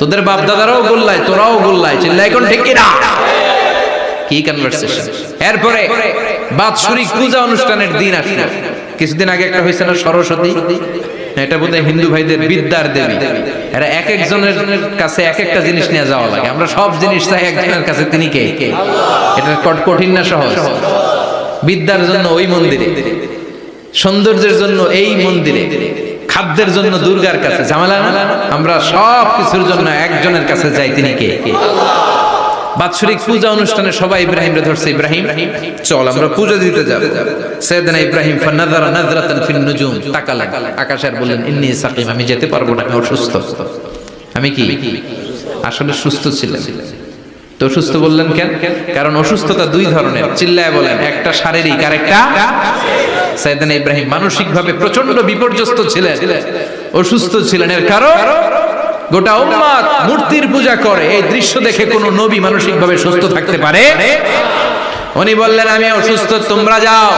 তোদের বাপ দাদারাও গোল্লায়, তোরাও গোল্লায় চিল্লাই কোন ঠিক কিনা? কি কনভারসেশন এরপরে বাৎসরিক পূজা অনুষ্ঠানের দিন আসলো। কিছুদিন আগে একটা হয়েছে না সরস্বতী এটা বোধহয় হিন্দু ভাইদের বিদ্যার দেবী। এরা এক একজনের কাছে এক একটা জিনিস নিয়ে যাওয়া লাগে। আমরা সব জিনিস চাই একজনের কাছে, তিনি কে? এটা কঠিন না সহজ? বিদ্যার জন্য ওই মন্দিরে, সৌন্দর্যের জন্য এই মন্দিরে। খাদ্যের জন্য দুর্গার কাছে। ঝামেলা আমরা সব কিছুর জন্য একজনের কাছে যাই, তিনি কে? বাৎসরিক পূজা অনুষ্ঠানে সবাই ইব্রাহিম রে ধরছে। ইব্রাহিম, চল, আমরা পূজা দিতে যাব। সাইয়েদনা ইব্রাহিম, ফানাযারা নাযরাতান ফিন নুজুম, তাকালেন। আকাশে আর বললেন, ইন্নী সাকিম, আমি যেতে পারব না, আমি অসুস্থ। আমি কি? আসলে সুস্থ ছিলেন। তো অসুস্থ বললেন কেন? কারণ অসুস্থতা দুই ধরনের। চিল্লায় বলেন, একটা শারীরিক আর একটা সাইয়েদনা ইব্রাহিম মানসিকভাবে প্রচণ্ড বিপর্যস্ত ছিলেন, অসুস্থ ছিলেন। এর কারণ? গোটা উম্মাদ মূর্তির পূজা করে, এই দৃশ্য দেখে কোন নবী মানসিকভাবে সুস্থ থাকতে পারে? উনি বললেন, আমি অসুস্থ, তোমরা যাও।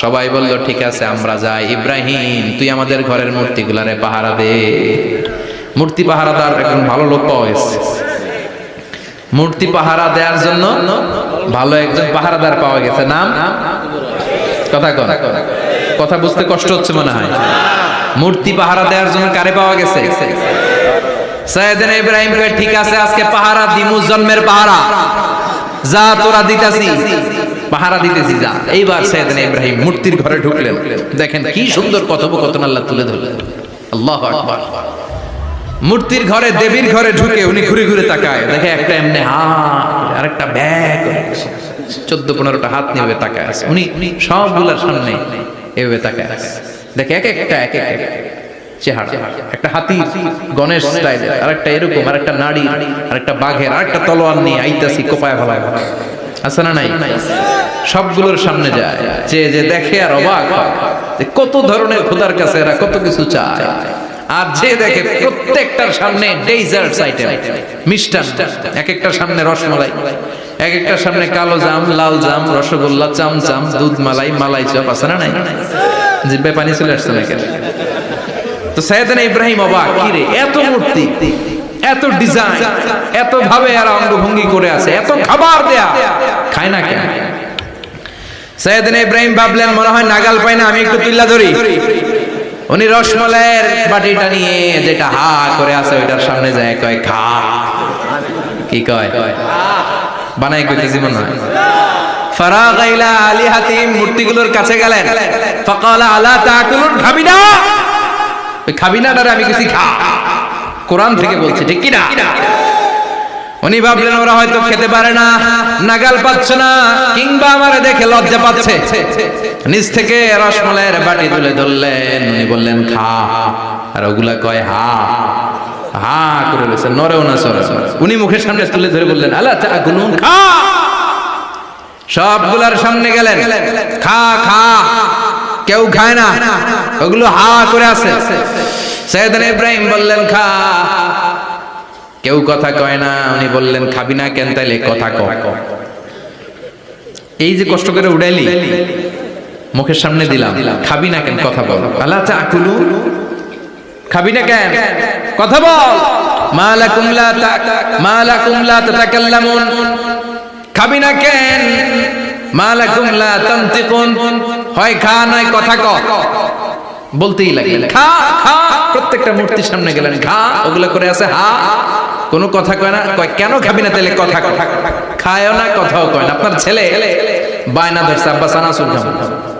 সবাই বলল, ঠিক আছে, আমরা যাই। ইব্রাহিম, তুই আমাদের ঘরের মূর্তিগুলারে পাহারা দে। মূর্তি পাহারাদার এখন ভালো লোক পাওয়া গেছে। মূর্তি পাহারা দেওয়ার জন্য ভালো একজন পাহারাদার পাওয়া গেছে। নাম? কথা কন। কথা বুঝতে কষ্ট হচ্ছে মনে হয়। মূর্তি পাহারা দেওয়ার জন্য কারে পাওয়া গেছে? সৈয়দিন ইব্রাহিম কয় ঠিক আছে, আজকে পাহারা দিমু জন্মের পাহারা। যা তোরা দিতাছি, পাহারা দিতেছি যা। এইবার সৈয়দিন ইব্রাহিম মূর্তির ঘরে ঢুকলেন। দেখেন কি সুন্দর কথোপকথন আল্লাহ তুলে ধরলেন। আল্লাহু আকবার। মূর্তির ঘরে, দেবীর ঘরে ঢুকে উনি ঘুরে ঘুরে তাকায়। দেখে একটা এমনি হাত আর একটা ব্যাগ চোদ্দ পনেরোটা হাত নিয়ে তাকায় আছে। উনি সবগুলার সামনে এভাবে তাকায় আছে। দেখে এক একটা, এক এক একটা যায়। দেখে কত ধরনের খোদার কাছে এরা কত কিছু চায়। আর যে দেখে প্রত্যেকটার সামনে ডেজার্টস আইটেম। এক একটার সামনে রসমালাই। এক একটা সামনে কালো জাম, লাল জাম, রসগোল্লা চামচাম দুধ মালাই মালাই চপ আছে না নাই? জিব্বে পানি চলে আসছে না কেন তো সাইয়েদানা ইব্রাহিম অবাক, কি রে, এত মূর্তি, এত ডিজাইন এত ভাবে এরা অঙ্গভঙ্গি করে আছে, এত খাবার দেয়া, খায় না কেন? সাইয়েদানা ইব্রাহিম ভাবলেন, মনে হয় নাগাল পাই না, আমি একটু তুল্লা ধরি। উনি রসমলাইয়ের বাটিটা নিয়ে যেটা হা করে আছে, ওইটার সামনে যায়, কয়, খা। কি কয়? বানাই কইতেছি মনে হয়। ফারাগ ইলা আলিহাতিম মূর্তিগুলোর কাছে গেলেন। ফাকালা, আলা তাকুলুন খাবি না ওই খাবি না আমি কিছু খা। কোরআন থেকে বলছি, ঠিক কি না উনি ভাবলেন, ওরা হয়তো খেতে পারে না, নাগাল পাচ্ছে না, কিংবা আমারে দেখে লজ্জা পাচ্ছে। নিচ থেকে রসমলাইয়ের বাটি তুলে ধরলেন। উনি বললেন, খা। আর ওগুলা কয়, হা। হা করে রয়েছে নরেও না সরে। উনি মুখের সামনে তুলে ধরে বললেন আল্লাহ তা গুনুন খা! সবগুলার সামনে গেলেন। খা খা। কেউ খায় না। ওগুলো হা করে আছে। সৈয়দনা ইব্রাহিম বললেন, খা। কেউ কথা কয় না। উনি বললেন, খাবি না কেন তাইলে কথা ক। এই যে কষ্ট করে উড়াইলি, মুখের সামনে দিলাম। খাবি না কেন কথা বল। আল্লাহ তাকুলু খাবি না কেন? কথা বল। মালাকুম লা তা মালাকুম লা তাতাকাল্লামুন। খাবি না কেন? মালাকুম লা তানতিকুন। হয় খা, নয় কথা ক। বলতেই লাগে। খা খা। প্রত্যেকটা মূর্তির সামনে গেলেন। খা, ওগুলো করে আছে হা। কোনো কথা কয় না। কয়, কেন খাবি না তাহলে কথা কথা খায়ও না, কথাও কয় না। আপনার ছেলে বায়না ধরছে, আব্বা চানাচুর খাব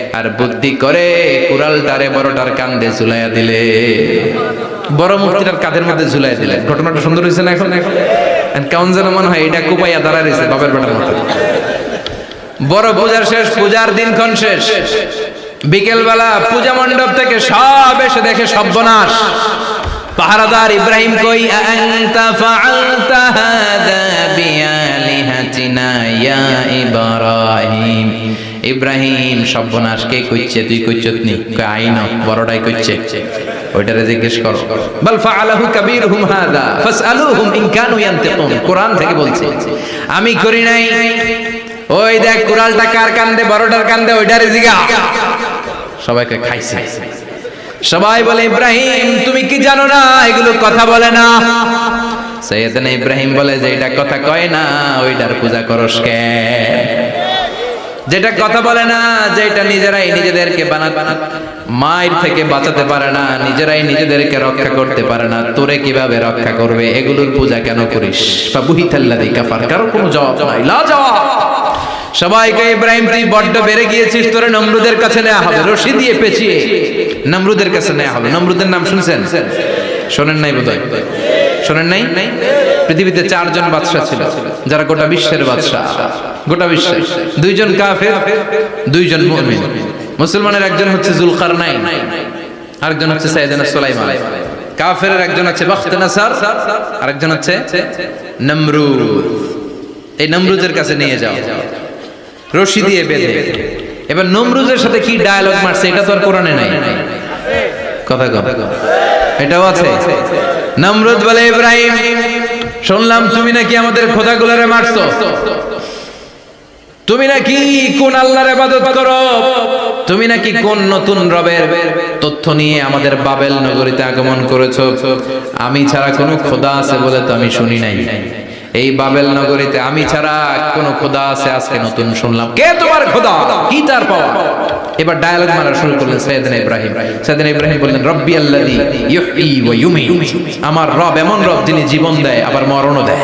আর বুদ্ধি করে কুড়ালটারে বড়টার কান্দে ঝুলাইয়া দিলে। বড় মূর্তিটার কাঁধের মধ্যে ঝুলাই দিলে। ঘটনাটা সুন্দর হয়েছে না এখন? কেমন যেন মনে হয় এটা কুপাইয়া দাঁড়া রয়েছে বাবার বেটার মতো। বড় পূজার শেষ, পূজার দিনক্ষণ শেষ। বিকেলবেলা পূজা মণ্ডপ থেকে সব এসে দেখে সর্বনাশ। পাহারাদার ইব্রাহিম কই আনতা ফাআলতা হাদা বিআলিহাতিনা ইয়া ইব্রাহিম। ইব্রাহিম সর্বনাশ কে কইছে তুই কইছত নি? আইন বড়টাই কইছে ওইটারে জিজ্ঞেস করো। বল ফাআলাহু কাবীরুহুম হাদা ফাসআলুহুম ইন কানু ইয়ান্তিকুন। কোরআন থেকে বলছে, আমি করি নাই। ওই দেখ, কুড়ালটা কার কান্দে, বড়টার কান্দে, ওইটারে জিগা। সবাইকে খাইছে। সবাই বলে, ইব্রাহিম, তুমি কি জানো না? এগুলো কথা বলে না। সৈয়দনা ইব্রাহিম বলে, যে এটা কথা কয় না, ওইটার পূজা করস কে যেটা কথা বলে না যে এটা নিজেরাই নিজেদেরকে বানাতে মায়ের থেকে বাঁচাতে পারে না, নিজেরাই নিজেদেরকে রক্ষা করতে পারে না, তোরে কীভাবে রক্ষা করবে? এগুলোর পূজা কেন করিস? ফাবুহিতাল্লাযী কাফার, কারও কোনো জবাব নাই লা জবাব সবাইকে ইব্রাহিম, তুই বড্ড বেড়ে গিয়েছিস, তোরে নমরুদের কাছে নেওয়া হবে, রশি দিয়ে পেঁচিয়ে। নমরুদের কাছে নেওয়া হবে। নমরুদের নাম শুনছেন? শোনেন নাই বোধহয়? শোনেন নাই? পৃথিবীতে চারজন বাদশাহ ছিল, যারা গোটা বিশ্বের বাদশাহ। গোটা বিশ্বে। দুইজন কাফের, দুইজন মুমিন। মুসলমানের একজন হচ্ছে জুলকার নাই আরেকজন হচ্ছে সাইয়েদানা সুলাইমান। কাফের একজন হচ্ছে বখত নাসার, আরেকজন হচ্ছে নমরুদ। এই নমরুদের কাছে নিয়ে যাও। রশি দিয়ে বেঁধে। এবার নমরুজের সাথে কি ডায়ালগ মারছে, এটা তো আর কোরআনে নাই। কথা কথা এটাও আছে। নমরুদ বলে, ইব্রাহিম, শুনলাম তুমি নাকি আমাদের খোদাগুলারে মারছো। তুমি নাকি কোন আল্লাহর ইবাদত করো? তুমি নাকি কোন নতুন রবের তথ্য নিয়ে আমাদের বাবেল নগরীতে আগমন করেছ? আমি ছাড়া কোনো খোদা আছে বলে তো আমি শুনি নাই। এই বাবেল নগরীতে আমি ছাড়া কোন খোদা আছে? আজকে নতুন শুনলাম। কে তোমার খোদা? কি তার পাওয়া? এবার ডায়ালগ মারা শুরু করলেন সৈয়দিন ইব্রাহিম। সৈয়দিন ইব্রাহিম বললেন, রব্বি আল্লাযী ইউহয়ী ওয়া আমার রব এমন রব যিনি জীবন দেয়, আবার মরণও দেয়।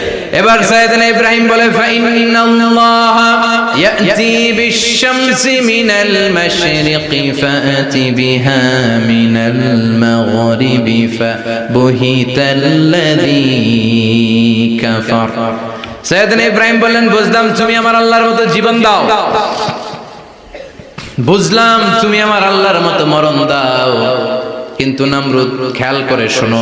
এবার সাইয়েদনা ইব্রাহিম বলে ফাইন্নাল্লাহ ইয়াতি বিশ-শামসি মিনাল মাশরিকি ফাতি বিহা মিনাল মাগরিবি ফাবুহিতাল্লাযী কাফার। সাইয়েদনা ইব্রাহিম বললেন, বুঝলাম তুমি আমার আল্লাহর মতো জীবন দাও। বুঝলাম তুমি আমার আল্লাহর মতো মরণ দাও। কিন্তু নামরুদ, খেয়াল করে শোনো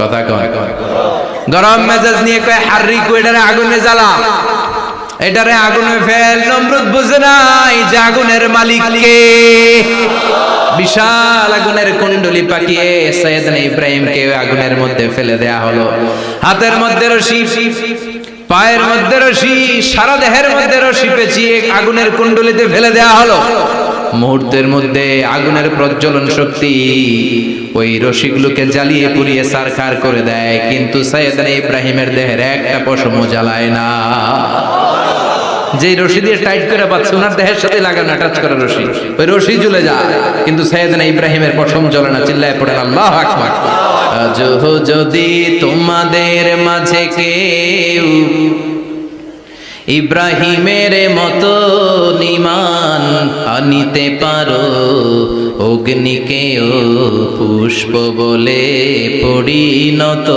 কথা কয়। গরম মেজাজ নিয়ে কয়, হাররি কুইডারে আগুনে জ্বালা। এটারে আগুনে ফেল, নমরুদ বুঝে নাই যে আগুনের মালিক কে। বিশাল আগুনের কুণ্ডলি পাকিয়ে সৈয়দনা ইব্রাহিমকে আগুনের মধ্যে ফেলে দেয়া হলো। হাতের মধ্যে রশি, পায়ের মধ্যে রশি, সারা দেহের মধ্যে রশি পেঁচিয়ে আগুনের কুণ্ডলিতে ফেলে দেয়া হলো। মুহূর্তের মধ্যে আগুনের প্রজ্বলন শক্তি ওই রশিগুলোকে জ্বালিয়ে পুড়িয়ে সারখার করে দেয়, কিন্তু সৈয়দনা ইব্রাহিমের দেহের একটা পশমও জ্বালায় না। যে রশি দিয়ে টাইট করে পাচ্ছে ওনার দেহের সাথে লাগানো অ্যাটাচ করা রশি। ওই রশি জ্বলে যায়, কিন্তু সৈয়দনা ইব্রাহিমের পশম জ্বলে না, চিল্লায় পড়েন আল্লাহ আকবার। যদি তোমাদের মাঝে কেউ ইব্রাহিমের মতো নিমান আনিতে পারো অগ্নিকেও পুষ্প বলে পরিণত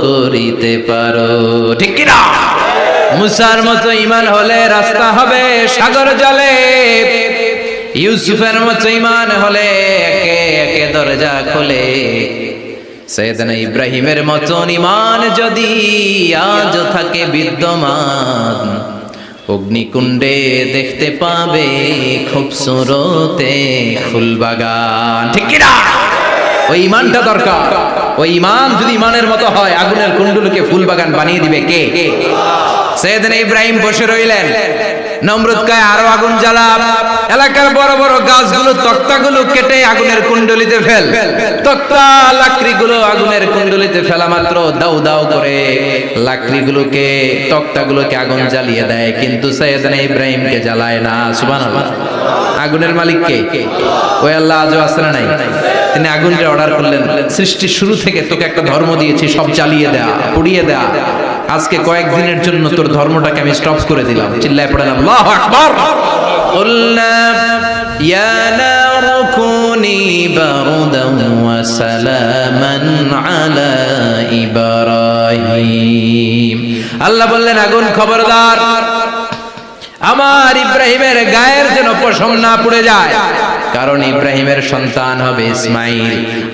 করিতে পারো। ঠিক কিনা? মুসার মতো ইমান হলে রাস্তা হবে সাগর জলে। ইউসুফের মতো ইমান হলে একে একে দরজা খোলে। সৈয়দনা ইব্রাহিমের মতন ইমান যদি আজ থাকে বিদ্যমান, অগ্নিকুণ্ডে দেখতে পাবে খুব সুরতে ফুলবাগান। ঠিক কিনা? ওই ইমানটা দরকার। ওই ইমান যদি ইমানের মতো হয়, আগুনের কুণ্ডুলকে ফুলবাগান বানিয়ে দিবে কে? সৈয়দনা ইব্রাহিম বসে রইলেন। নমরুদ কায় আরও আগুন জ্বালা এলাকার বড় বড় গাছগুলো, তক্তাগুলো কেটে আগুনের কুণ্ডলিতে ফেল। তক্তা, লাকড়িগুলো আগুনের কুণ্ডলিতে ফেলা মাত্র দাউ দাউ করে। লাকড়িগুলোকে, তক্তাগুলোকে আগুন জ্বালিয়ে দেয়, কিন্তু সৈয়দনা ইব্রাহিমকে জ্বালায় না। সুবহানাল্লাহ। আগুনের মালিক কে? ওই আল্লাহ আজও না নাই। তিনি আগুনটা অর্ডার করলেন। সৃষ্টির শুরু থেকে তোকে একটা ধর্ম দিয়েছি, সব জ্বালিয়ে দেয়া, পুড়িয়ে দেয়া। আজকে কয়েকদিনের জন্য তোর ধর্মটাকে আমি স্টপ করে দিলাম চিল্লায় পড়েন আল্লাহু আকবার قلنا يا نار كوني بردا وسلاما على إبراهيم আল্লাহ বললেন আগুন খবরদার আমার ইব্রাহিমের গায়ের যেন পশম না পড়ে যায় কারণ ইব্রাহিমের সন্তান হবে ইসমাইল।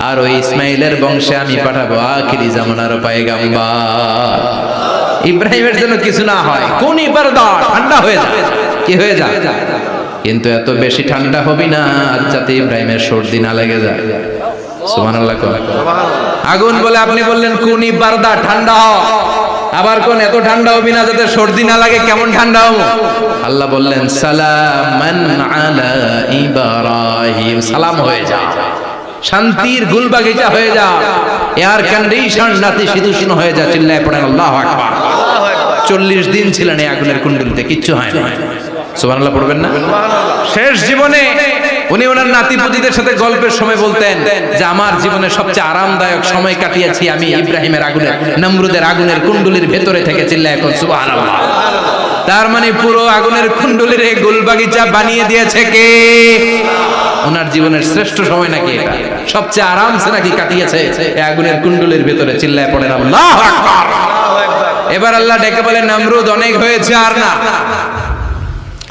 আর ওই ইসমাইলের বংশে আমি পাঠাবো আখিরি জামানার পায়গাম্বার। ইব্রাহিমের জন্য কিছু না হয় কোন ইবারদা ঠান্ডা হয়ে যায়। কি হয়ে যায়? কিন্তু এত বেশি ঠান্ডা হবি না যাতে ইব্রাহিমের সর্দি না লেগে যায়। সুবহানাল্লাহ। আগুন বলে আপনি বললেন কোন ইবারদা ঠান্ডা হ আবার কোন এত ঠান্ডা হবি না যাতে সর্দি না লাগে, কেমন ঠান্ডা হব আল্লাহ বললেন ইব্রাহিম। সালাম হয়ে যা। শান্তির গুলবাগিচা হয়ে যা। এয়ার কন্ডিশন নাতি শীতুষ্ণ হয়ে যা, চিল্লায় পড়েন আল্লাহ আকবার। চল্লিশ দিন ছিলেন এই আগুনের কুণ্ডলিতে, কিচ্ছু হয় না সুবহানাল্লাহ পড়বেন না? শেষ জীবনে উনি ওনার নাতিপুতিদের সাথে গল্পের সময় বলতেন যে, আমার জীবনে সবচেয়ে আরামদায়ক সময় কাটিয়েছি আমি ইব্রাহিমের আগুনের নমরুদের আগুনের কুণ্ডলির ভেতরে থেকে চিল্লায় এখন, সুবহানাল্লাহ। তার মানে পুরো আগুনের কুণ্ডলির এই গোলবাগিচা বানিয়ে দিয়েছে কে? ওনার জীবনের শ্রেষ্ঠ সময় নাকি এটা? সবচেয়ে আরামসে নাকি কাটিয়েছে এই আগুনের কুণ্ডলির ভেতরে, চিল্লায় পড়েন আল্লাহ এবার আল্লাহ ডেকে বলে নামরুদ অনেক হয়েছে আর না।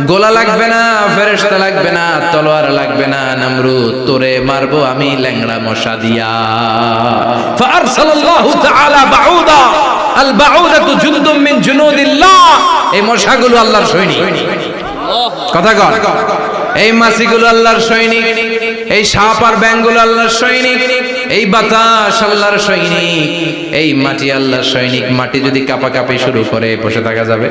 গোলা লাগবে না, ফেরেশতা লাগবে না, তলোয়ার লাগবে না, নমরুদ, তোরে মারবো আমি ল্যাংড়া মশা দিয়া। আল্লাহর সৈনিক। এই মাছিগুলো আল্লাহর সৈনিক। এই সাপ আর আল্লাহর সৈনিক। এই বাতাস আল্লাহর সৈনিক। এই মাটি আল্লাহর সৈনিক। মাটি যদি শুরু করে, বসে থাকা যাবে।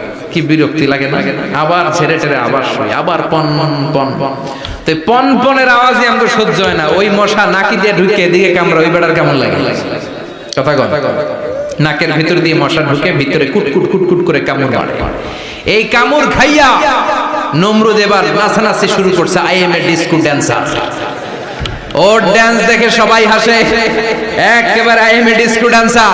কি বিরক্তি লাগে না? আবার ছেড়ে ছেড়ে আবার শুই, আবার পন পন পন। পন তো পন, পনেরো আওয়াজই আমাদের সহ্য হয় না। ওই মশা নাকি দিয়ে ঢুকে দিকে কামড়া ওই বেড়ার কেমন লাগে? কথা কথা নাকের ভিতর দিয়ে মশা ঢুকে, ভিতরে কুট কুট কুট কুট করে কামড় মারে। এই কামড় খাইয়া নমরুদ এবার নাচানাচি শুরু করছে I am a disco dancer. Or dance দেখে সবাই হাসে। একেবারে I am a disco dancer.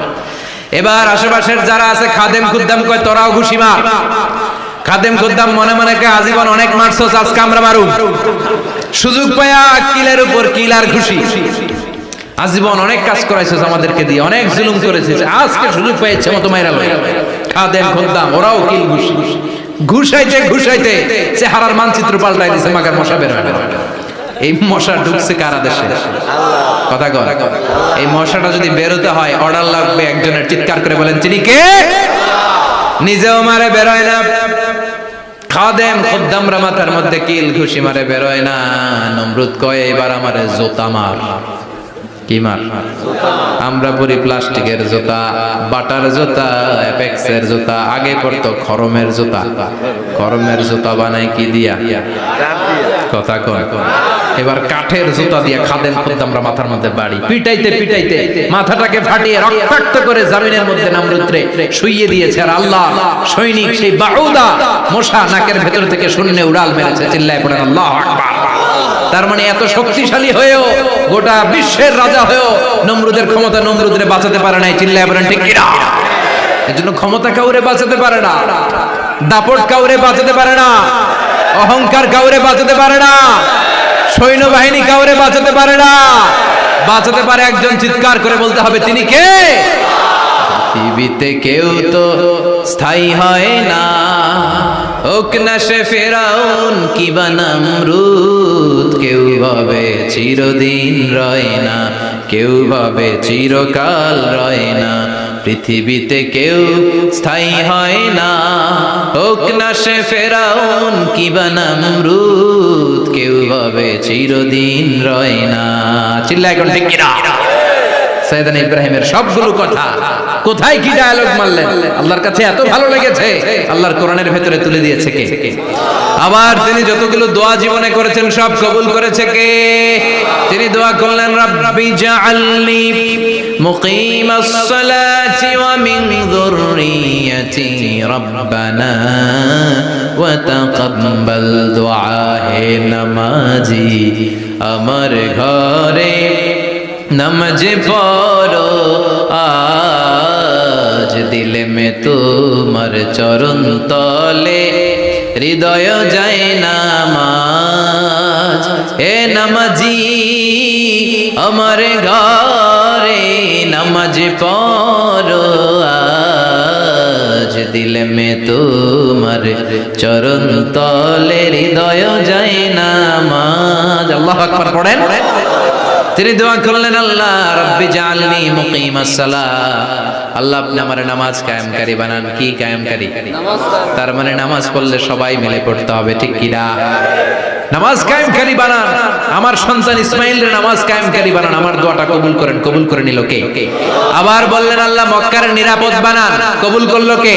এবার আশেপাশের যারা আছে, খাদেম খুদ্দাম কয়, তোরাও ঘুষি মার খাদেম খুদ্দাম মনে মনে কে আজীবন অনেক মারছো আজকে আমরা মারু সুযোগ পায়া কিলের উপর কিল আর ঘুষি। আজীবন অনেক কাজ করাইছিস আমাদেরকে দিয়ে, অনেক জুলুম করেছিস। আজকে সুযোগ পেয়েছে মতো মাইরা লয়। খাদেম খুদ্দাম, ওরাও কিল ঘুষি। ঘুষাইতে ঘুষাইতে চেহারার মানচিত্র পাল্টাই দিছে, মাগার মশা বের হয়। এই মশা ঢুকছে কারা দেশে? কথা কর এই মশাটা যদি বেরোতে হয় অর্ডার লাগবে একজনের চিৎকার করে বলেন তিনি কে? নিজেও মারে বেরোয় না। মাথার মধ্যে কিল ঘুষি মারে বেরোয় না। কয়, এবার জোতা কি মার? আমরা প্লাস্টিকের জুতা, বাটার জুতা, অ্যাপেক্সের জুতা, আগে খরমের জুতা। খরমের জুতা বানাই কি দিয়া? কথা কয়। এবার কাঠের জুতা দিয়ে খুদ্দাম আমরা মাথার মধ্যে বাড়ি। পিটাইতে পিটাইতে মাথাটাকে ফাটিয়ে রক্তাক্ত করে জামিনের মধ্যে নামরুদ্রে শুইয়ে দিয়েছে। আর আল্লাহ সৈনিক সেই বাহুদা মশা নাকের ভেতর থেকে শূন্যে উড়াল মেরেছে। চিল্লায় পড়েন, আল্লাহ তার মানে এত শক্তিশালী হয়েও গোটা বিশ্বের রাজা হয়েও নমরুদের ক্ষমতা নমরুদরে বাঁচাতে পারে নাই। চিল্লায় পড়েন, ঠিক কিনা? এজন্য ক্ষমতা কাউরে বাঁচাতে পারে না, দাপট কাউরে বাঁচাতে পারে না। অহংকার কাউরে বাঁচাতে পারে না। সৈন্যবাহিনী কাউরে বাঁচাতে পারে না। বাঁচাতে পারে একজন চিৎকার করে বলতে হবে, তিনি কে? পৃথিবীতে কেউ তো স্থায়ী হয় না। হোক না সে ফেরাউন কি বানামরুদ কেউ ভাবে চিরদিন রয় না। কেউ ভাবে চিরকাল রয় না। পৃথিবীতে কেউ স্থায়ী হয় না। হোক না সে ফেরাউন কি বানামরুদ কেউ হবে চিরদিন রয় না। চিল্লা এখন কিনা? সৈয়দান ইব্রাহিমের সবগুলো কথা। কোথায় কি ডায়ালগ মারলেন? আল্লাহর কাছে এত ভালো লেগেছে। আল্লাহর কোরআনের ভেতরে তুলে দিয়েছে কে? আবার তিনি যতগুলো দোয়া জীবনে করেছেন, সব কবুল করেছে কে? তিনি দোয়া করলেন, রাব্বি জাআলনি মুকিমাস সালাতি ওয়া মিন যুররিয়াতি ওয়া তাকাব্বাল দুআ হে নামাজি। আমার ঘরে নমজ পড়ো, আজ দিল মে তোমার চরণ তলে, হৃদয় যায় নামাজ। হে নমজি, আমার ঘরে নমজ পড়ো, আজ দিল মে তোমার চরণ তলে, হৃদয় যায় নামাজ। আল্লাহ আকবার, পড়েন। তিনি দোয়া করলেন আল্লাহ রব্বি জালনি মুকিম আসসালা আল্লাহ আপনি আমার নামাজ কায়েমকারী বানান। কি কায়েমকারী? তার মানে নামাজ পড়লে সবাই মিলে পড়তে হবে ঠিক কি না? নামাজ কায়েমকারী বানান। আমার সন্তান ইসমাইলের নামাজ কায়েমকারী বানান। আমার দোয়াটা কবুল করেন। কবুল করে নিল কে? আবার বললেন, আল্লাহ মক্কার নিরাপদ বানান। কবুল করল কে?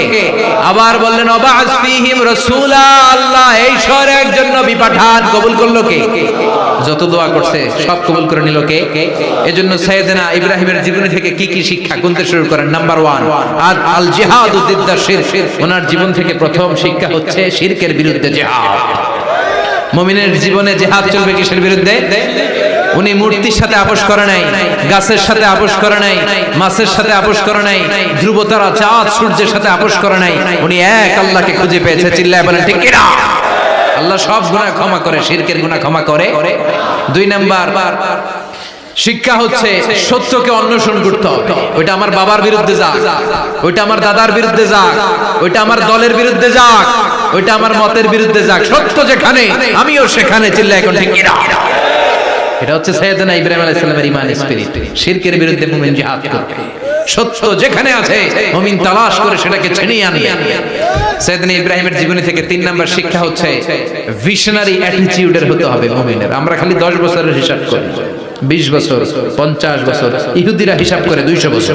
আবার বললেন, অবাস ফিহিম রাসূলা, আল্লাহ এই শহরে একজন নবী পাঠান। কবুল করল কে? যত দোয়া করছে, সব কবুল করে নিল কে? এজন্য সাইয়েদনা ইব্রাহিমের জীবনী থেকে কি কি শিক্ষা গুনতে শুরু করেন? নাম্বার ওয়ান আর আল জিহাদ উদ্দিদ্দা শির ওনার জীবন থেকে প্রথম শিক্ষা হচ্ছে শিরকের বিরুদ্ধে জিহাদ। মুমিনের জীবনে জিহাদ চলবে কিসের বিরুদ্ধে? উনি মূর্তির সাথে আপোষ করে নাই, গাছের সাথে আপোষ করে নাই, মাছের সাথে আপোষ করে নাই, ধ্রুবতারা চাঁদ সূর্যের সাথে আপোষ করে নাই। উনি এক আল্লাহকে খুঁজে পেয়েছে, চিল্লায় বলেন, ঠিক কিনা? আল্লাহ সব গুনাহ ক্ষমা করে, শিরকের গুনাহ ক্ষমা করে। দুই নাম্বার, শিক্ষা হচ্ছে সত্যকে অন্বেষণ করতে হবে। ওইটা আমার বাবার বিরুদ্ধে যাক, ওইটা আমার দাদার বিরুদ্ধে যাক, ওইটা আমার দলের বিরুদ্ধে যাক। ওইটা আমার মতের বিরুদ্ধে যাক। সত্য যেখানে আমিও সেখানে চিল্লা এখন ঠিক এটা হচ্ছে সৈয়দনা ইব্রাহিম আলাইহিস সালামের ঈমান স্পিরিট শিরকের বিরুদ্ধে মুমিন জিহাদ করবে। সত্য যেখানে আছে মুমিন তালাশ করে সেটাকে ছিনিয়ে আনবে। সৈয়দনা ইব্রাহিমের জীবনী থেকে তিন নাম্বার শিক্ষা হচ্ছে ভিশনারি অ্যাটিটিউডের হতে হবে মুমিনের। আমরা খালি 10 বছরের হিসাব করি। 20 বছর 50 বছর ইহুদিরা হিসাব করে 200 বছর।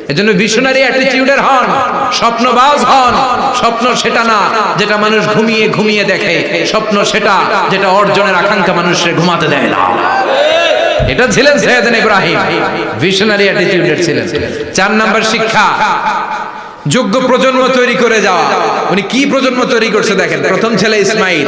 ছিলেন ভিশনারি চার নাম্বার শিক্ষা, যোগ্য প্রজন্ম তৈরি করে যাওয়া। উনি কি প্রজন্ম তৈরি করছে দেখেন? প্রথম ছেলে ইসমাইল।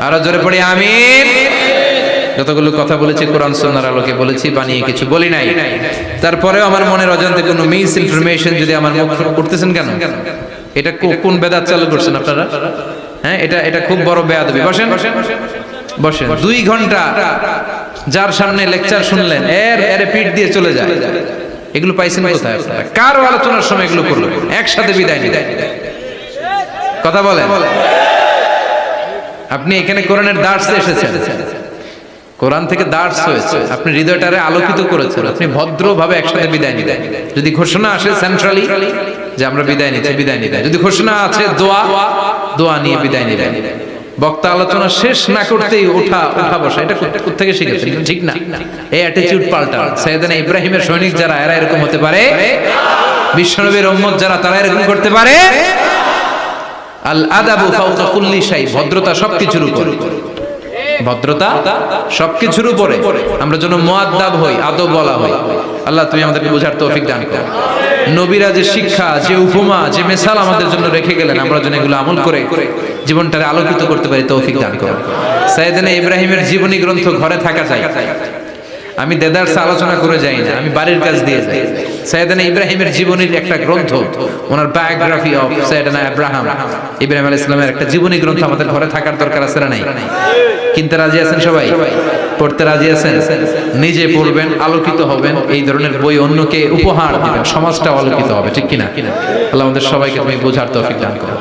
আরও জোরে পড়ি, আমিন। যতগুলো কথা বলেছি, কোরআন, সুন্নাহর আলোকে বলেছি, বানিয়ে কিছু বলি নাই। তারপরেও আমার মনের অজান্তে কোনো মিস ইনফরমেশন যদি আমার মুখ করতেছেন কেন? এটা কোন বেদাত চালু করছেন আপনারা? হ্যাঁ এটা এটা খুব বড় বেয়াদবি। বসেন। বসেন। দুই ঘণ্টা যার সামনে লেকচার শুনলেন, এর এর পিঠ দিয়ে চলে যায়। এগুলো পাইছেন কোথায় আপনারা? কার আলোচনার সময় এগুলো করল একসাথে বিদায় নিলেন। কথা বলেন। আপনি এখানে কোরআনের দার্সে এসেছেন। কোরআন থেকে দার্স হয়েছে। আপনি হৃদয়টারে আলোকিত করেছেন। আপনি ভদ্রভাবে একসাথে বিদায় নিলেন। যদি ঘোষণা আসে সেন্ট্রালি যে আমরা বিদায় নিচ্ছি বিদায় নিলেন। যদি ঘোষণা আছে দোয়া দোয়া নিয়ে বিদায় নিলেন। বক্তা আলোচনা শেষ না করতেই ওঠা ওঠা বসা। এটা থেকে শিখেছেন? ঠিক না। এই অ্যাটিটিউড পাল্টা সৈয়দানা ইব্রাহিমের সৈনিক যারা এরা এরকম হতে পারে? বিশ্বনবীর উম্মত যারা তারা এরকম করতে পারে? আল আদাবু ফাওকা কুল্লি শাই, ভদ্রতা সবকিছুর উপরে। ভদ্রতা সবকিছুর উপরে। আমরা যেন মুআদ্দাব হই, আদব বলা হই। আল্লাহ, তুমি আমাদেরকে বোঝার তৌফিক দান করো। নবীরা যে শিক্ষা, যে উপমা, যে মেসাল আমাদের জন্য রেখে গেলেন, আমরা যেন এগুলো আমল করে জীবনটারে আলোকিত করতে পারি, তৌফিক দান করো। সাইয়েদনা ইব্রাহিমের জীবনী গ্রন্থ ঘরে থাকা যায়। আমি দেদার্স আলোচনা করে যাই না, আমি বাড়ির কাজ দিয়ে যাই। সৈয়দানা ইব্রাহিমের জীবনীর একটা গ্রন্থ, ওনার বায়োগ্রাফি অফ সৈয়দানা ইব্রাহিম ইব্রাহিম আলাইহিস সালামের একটা জীবনী গ্রন্থ আমাদের ঘরে থাকার দরকার আছে না নাই? কিনতে রাজি আছেন সবাই? পড়তে রাজি আছেন? নিজে পড়বেন, আলোকিত হবেন, এই ধরনের বই অন্যকে উপহার দিবেন সমাজটা আলোকিত হবে, ঠিক কিনা? আল্লাহ আমাদের সবাইকে তুমি বোঝার তৌফিক দান করো